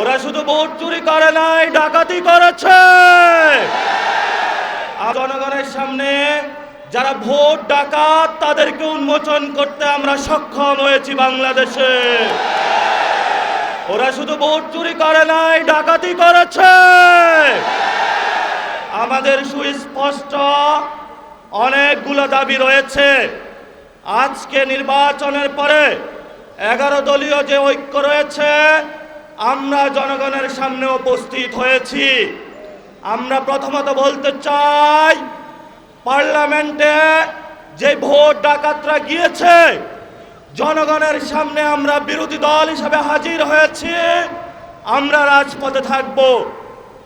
ওরা শুধু ভোট চুরি করে নাই, ডাকাতি করেছে। জনগণের সামনে যারা ভোট ডাকাত, তাদেরকে উন্মোচন করতে আমরা সক্ষম হয়েছি বাংলাদেশে। ওরা শুধু ভোট চুরি করে নাই, ডাকাতি করেছে। আমাদের সুস্পষ্ট অনেকগুলো দাবি রয়েছে। আজকে নির্বাচনের পরে এগারো দলীয় যে ঐক্য রয়েছে আমরা জনগণের সামনে উপস্থিত হয়েছি। আমরা প্রথমত বলতে চাই, পার্লামেন্টে যে ভোট ডাকাতরা গিয়েছে, জনগণের সামনে আমরা বিরোধী দল হিসাবে হাজির হয়েছি। আমরা রাজপথে থাকব,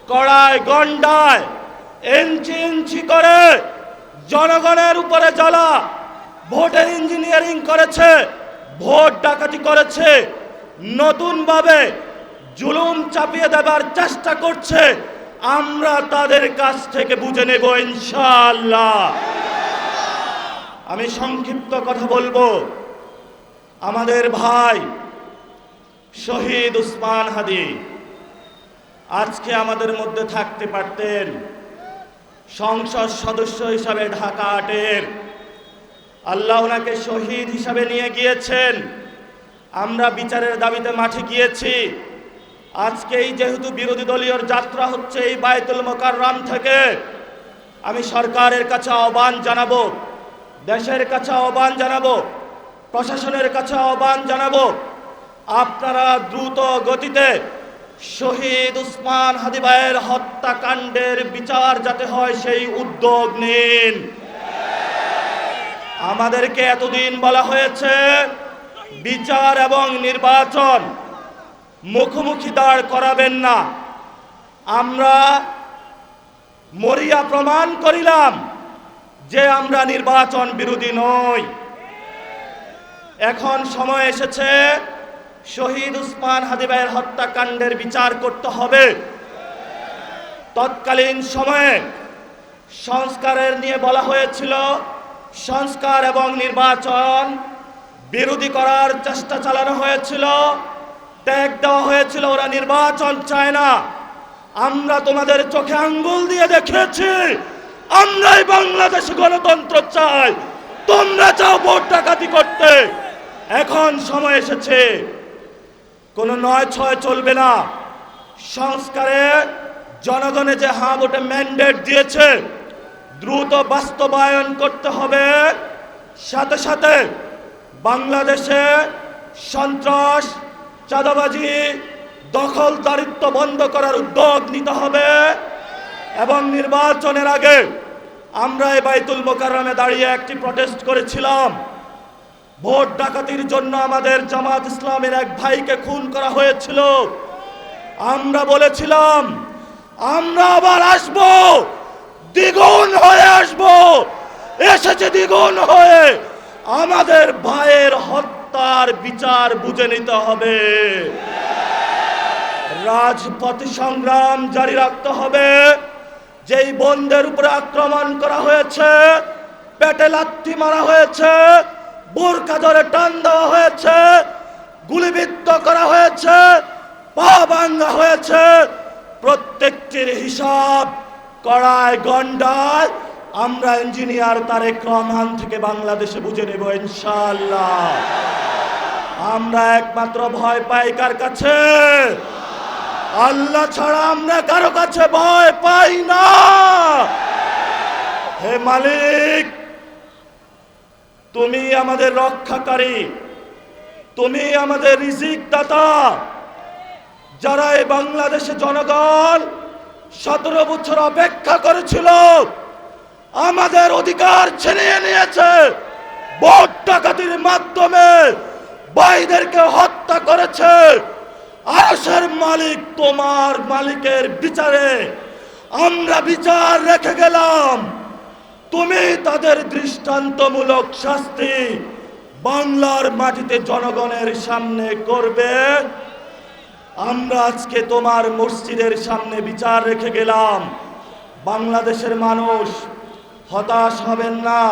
কড়ায় গন্ডায়, ইঞ্চি ইঞ্চি করে জনগণের উপরে জ্বালা, ভোটের ইঞ্জিনিয়ারিং করেছে, ভোট ডাকাতি করেছে। নতুনভাবে জুলুম চাপিয়ে দেবার চেষ্টা করছে, আমরা তাদের কাছ থেকে বুঝে নেব ইনশাআল্লাহ। আমি সংক্ষিপ্ত কথা বলব। আমাদের ভাই শহীদ উসমান হাদি আজকে আমাদের মধ্যে থাকতে পারতেন সংসদ সদস্য হিসাবে ঢাকা আটের। আল্লাহ ওনাকে শহীদ হিসাবে নিয়ে গিয়েছেন। আমরা বিচারের দাবিতে মাঠে গিয়েছি। আজকে এই যেহেতু বিরোধী দলীয় যাত্রা হচ্ছে এই বায়তুল মোকাররাম থেকে, আমি সরকারের কাছে আহ্বান জানাব, দেশের কাছে আহ্বান জানাব, প্রশাসনের কাছে আহ্বান জানাব, আপনারা দ্রুত গতিতে শহীদ উসমান হাদিবাইয়ের হত্যাকাণ্ডের বিচার যাতে হয় সেই উদ্যোগ নিন। আমাদেরকে এতদিন বলা হয়েছে, বিচার এবং নির্বাচন মুখোমুখি দাঁড় করাবেন না। আমরা মরিয়া প্রমাণ করিলাম যে আমরা নির্বাচন বিরোধী নই। এখন সময় এসেছে, শহীদ উসমান হাদিবাইয়ের হত্যাকাণ্ডের বিচার করতে হবে। তৎকালীন সময়ে সংস্কারের নিয়ে বলা হয়েছিল, সংস্কার এবং নির্বাচন বিরোধী করার চেষ্টা চালানো হয়েছিল। ট্যাগ দেওয়া হয়েছিল, ওরা নির্বাচন চায় না। আমরা তোমাদের চোখে আঙ্গুল দিয়ে দেখেছি, আমরাই বাংলাদেশে গণতন্ত্র চাই। তোমরা চাও ভোট ডাকাতি করতে। এখন সময় এসেছে। কোনো নয় ছয় চলবে না। সংস্কারে জনগণে যে হা ভোটে ম্যান্ডেট দিয়েছে, দ্রুত বাস্তবায়ন করতে হবে। সাথে সাথে বাংলাদেশে সন্ত্রাস চাঁদাবাজি, দখল দারিত্ব বন্ধ করার উদ্যোগ নিতে হবে এবং নির্বাচনের আগে আমরা এই বাইতুল মোকাররমে দাঁড়িয়ে একটি প্রটেস্ট করেছিলাম। ভোট ডাকাতির জন্য আমাদের জামাত ইসলামের এক ভাইকে খুন করা হয়েছিল। আমরা বলেছিলাম, আমরা আবার আসব, দ্বিগুণ হয়ে আসব, এসেছে দ্বিগুণ হয়ে। আমাদের ভাইয়ের হত্যার বিচার বুঝে নিতে হবে। রাজপথ সংগ্রাম জারি রাখতে হবে। যেই বন্ধের উপরে আক্রমণ করা হয়েছে, পেটে লাথি মারা হয়েছে বোরকা ধরে টান দেওয়া হয়েছে, গুলিবিদ্ধ করা হয়েছে, পা ভাঙ্গা হয়েছে। প্রত্যেকটির হিসাব কড়ায় গন্ডায় আমরা ইঞ্জিনিয়ার তারেক রহমান থেকে বাংলাদেশে বুঝে নেব, ইনশাআল্লাহ। আমরা একমাত্র ভয় পাই কার কাছে? আল্লাহ ছাড়া আমরা কারও কাছে ভয় পাই না। হে মালিক, তুমি আমাদের রক্ষাকারী, তুমি আমাদের রিজিক দাতা যারা এই বাংলাদেশে জনগণ সতেরো বছর অপেক্ষা করেছিল আমাদের অধিকার ছিনিয়ে নিয়েছে। ভোট ডাকাতির মাধ্যমে ভাইদেরকে হত্যা করেছে। আরশের মালিক তোমার মালিকের বিচারে আমরা বিচার রেখে গেলাম। তুমি তাদের দৃষ্টান্তমূলক শাস্তি বাংলার মাটিতে জনগণের সামনে করবে। আমরা আজকে তোমার মসজিদের সামনে বিচার রেখে গেলাম। বাংলাদেশের মানুষ হতাশ হবেন না।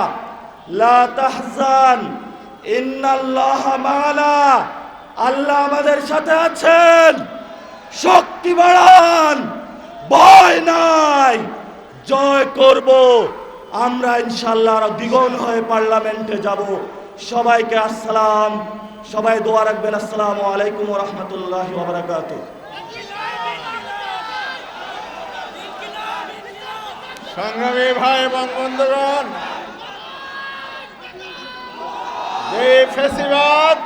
লা তাহজান, ইন্নাল্লাহ মা'ানা আল্লাহ আমাদের সাথে আছেন। শক্তি বাড়ান, ভয় নাই, জয় করব। আমরা ইনশাল্লাহ আরও দ্বিগুণ হয়ে পার্লামেন্টে যাব। সবাইকে আসসালাম, সবাই দোয়া রাখবেন। আসসালামু আলাইকুম রহমতুল্লাহ বারাকাতুহ। সংগ্রামী ভাই এবং বন্ধুগণ, যে ফেসিবাদ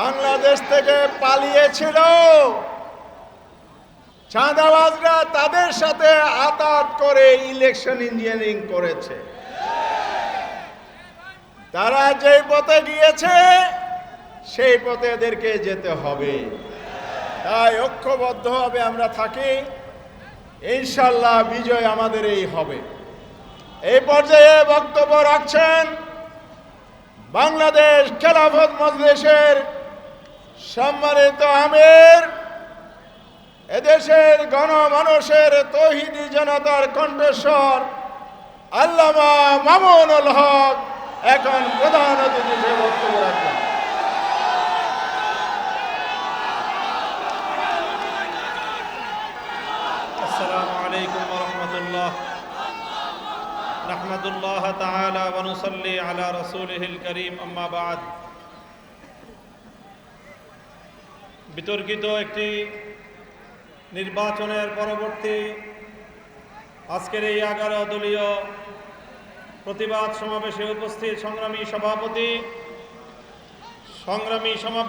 বাংলাদেশ থেকে পালিয়েছিল, চাঁদাবাজরা তাদের সাথে আতাত করে ইলেকশন ইঞ্জিনিয়ারিং করেছে। তারা যে পথে গিয়েছে, সেই পথে এদেরকে যেতে হবে। তাই ঐক্যবদ্ধভাবে আমরা থাকি। ইনশাল্লাহ বিজয় আমাদের এই হবে। এই পর্যায়ে বক্তব্য রাখছেন বাংলাদেশ খেলাফত মজলিসের সম্মানিত আমির, এদেশের গণমানুষের তহিদি জনতার কণ্ঠস্বর আল্লামা মামুনুল হক, এখন প্রধান অতিথি হিসেবে বক্তব্য রাখবেন। السلام عليكم ورحمة الله نحمد الله تعالى ونصلي على رسوله الكريم أما بعد বিতর্কিত একটি নির্বাচনের পরবর্তী আজকের এই এগারো দলীয় প্রতিবাদ সমাবেশে উপস্থিত সংগ্রামী সভাপতি সংগ্রামী সমাবেশ